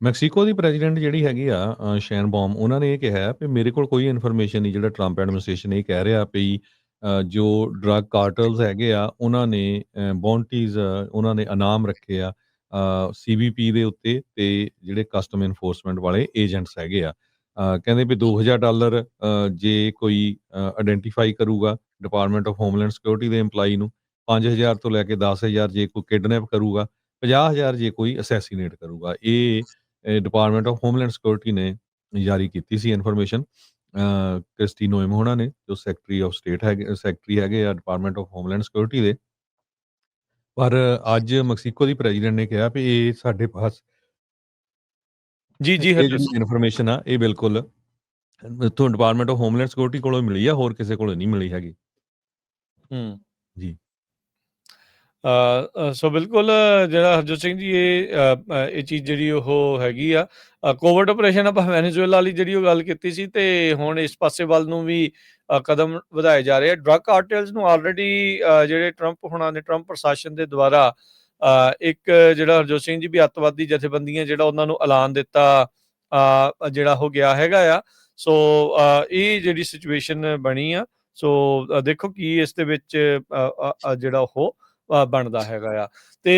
Mexico ਦੀ president ਜਿਹੜੀ ਹੈਗੀ ਆ ਅ, ਸ਼ੈਨ ਬੌਮ ਉਹਨਾਂ ਨੇ ਇਹ ਕਿਹਾ ਹੈ ਵੀ ਮੇਰੇ ਕੋਲ ਕੋਈ ਇਨਫੋਰਮੇਸ਼ਨ ਨਹੀਂ ਜਿਹੜਾ ਟਰੰਪ ਐਡਮਿਨਿਸਟ੍ਰੇਸ਼ਨ ਇਹ ਕਹਿ ਰਿਹਾ ਵੀ ਅ, ਜੋ ਡਰੱਗ ਕਾਰਟਲਸ ਹੈਗੇ ਆ ਉਹਨਾਂ ਨੇ ਬੌਂਟੀਜ਼ ਉਹਨਾਂ ਨੇ ਇਨਾਮ ਰੱਖੇ ਆ ਸੀਬੀਪੀ ਦੇ ਉੱਤੇ ਤੇ ਜਿਹੜੇ ਕਸਟਮ ਇਨਫੋਰਸਮੈਂਟ ਵਾਲੇ ਏਜੰਟਸ ਹੈਗੇ ਆ। ਅ, ਕਹਿੰਦੇ ਵੀ 2000 ਡਾਲਰ ਅ, ਜੇ ਕੋਈ ਆਇਡੈਂਟੀਫਾਈ ਕਰੂਗਾ ਡਿਪਾਰਟਮੈਂਟ ਆਫ ਹੋਮਲੈਂਡ ਸਿਕਿਉਰਿਟੀ ਦੇ EMPLOYE ਨੂੰ 5000 ਤੋਂ ਲੈ ਕੇ 10000 ਜੇ ਕੋਈ ਕਿਡਨੈਪ ਕਰੂਗਾ 50000 ਜੇ ਕੋਈ ਅਸੈਸੀਨੇਟ ਕਰੂਗਾ। ਇਹ ਡਿਪਾਰਟਮੈਂਟ ਆਫ ਹੋਮਲੈਂਡ ਸਿਕਿਉਰਿਟੀ ਨੇ ਜਾਰੀ ਕੀਤੀ ਸੀ ਇਨਫੋਰਮੇਸ਼ਨ ਕ੍ਰਿਸਟੀ ਨੋਇਮ ਹੋਣਾ ਨੇ ਜੋ ਸੈਕਟਰੀ ਆਫ ਸਟੇਟ ਹੈਗੇ ਸੈਕਟਰੀ ਹੈਗੇ ਆ ਡਿਪਾਰਟਮੈਂਟ ਆਫ ਹੋਮਲੈਂਡ ਸਿਕਿਉਰਿਟੀ ਦੇ। ਪਰ ਅੱਜ ਮੈਕਸੀਕੋ ਦੀ ਪ੍ਰੈਜ਼ੀਡੈਂਟ ਨੇ ਕਿਹਾ ਵੀ ਇਹ ਸਾਡੇ ਪਾਸ ਜੀ ਜੀ ਇਨਫੋਰਮੇਸ਼ਨ ਆ ਇਹ ਬਿਲਕੁਲ ਤੋਂ ਡਿਪਾਰਟਮੈਂਟ ਆਫ ਹੋਮਲੈਂਡ ਸਿਕਿਉਰਿਟੀ ਕੋਲੋਂ ਮਿਲੀ ਆ ਹੋਰ ਕਿਸੇ ਕੋਲੋਂ ਨਹੀਂ ਮਿਲੀ ਹੈਗੀ। ਹੂੰ। ਜੀ। ਸੋ ਬਿਲਕੁਲ ਜਿਹੜਾ ਹਰਜੋਤ ਸਿੰਘ ਜੀ ਇਹ ਇਹ ਚੀਜ਼ ਜਿਹੜੀ ਉਹ ਹੈਗੀ ਆ ਕੋਵਿਡ ਆਪਰੇਸ਼ਨ ਆਪਾਂ ਵੈਨੇਜ਼ੁਏਲਾ ਵਾਲੀ ਜਿਹੜੀ ਉਹ ਗੱਲ ਕੀਤੀ ਸੀ ਤੇ ਹੁਣ ਇਸ ਪਾਸੇ ਵੱਲ ਨੂੰ ਵੀ ਕਦਮ ਵਧਾਏ ਜਾ ਰਹੇ ਆ। ਡਰੱਗ ਕਾਰਟਲਸ ਨੂੰ ਆਲਰੇਡੀ ਜਿਹੜੇ ਟਰੰਪ ਹੁਣਾਂ ਨੇ ਟਰੰਪ ਪ੍ਰਸ਼ਾਸਨ ਦੇ ਦੁਆਰਾ ਅ, ਇੱਕ ਜਿਹੜਾ ਹਰਜੋਤ ਸਿੰਘ ਜੀ ਵੀ ਅੱਤਵਾਦੀ ਜਥੇਬੰਦੀਆਂ ਜਿਹੜਾ ਉਹਨਾਂ ਨੂੰ ਐਲਾਨ ਦਿੱਤਾ ਅ, ਜਿਹੜਾ ਹੋ ਗਿਆ ਹੈਗਾ ਆ। ਸੋ ਇਹ ਜਿਹੜੀ ਸਿਚੁਏਸ਼ਨ ਬਣੀ ਆ ਸੋ ਦੇਖੋ ਕੀ ਇਸ ਦੇ ਵਿੱਚ ਜਿਹੜਾ ਉਹ ਬਣਦਾ ਹੈਗਾ ਆ। ਤੇ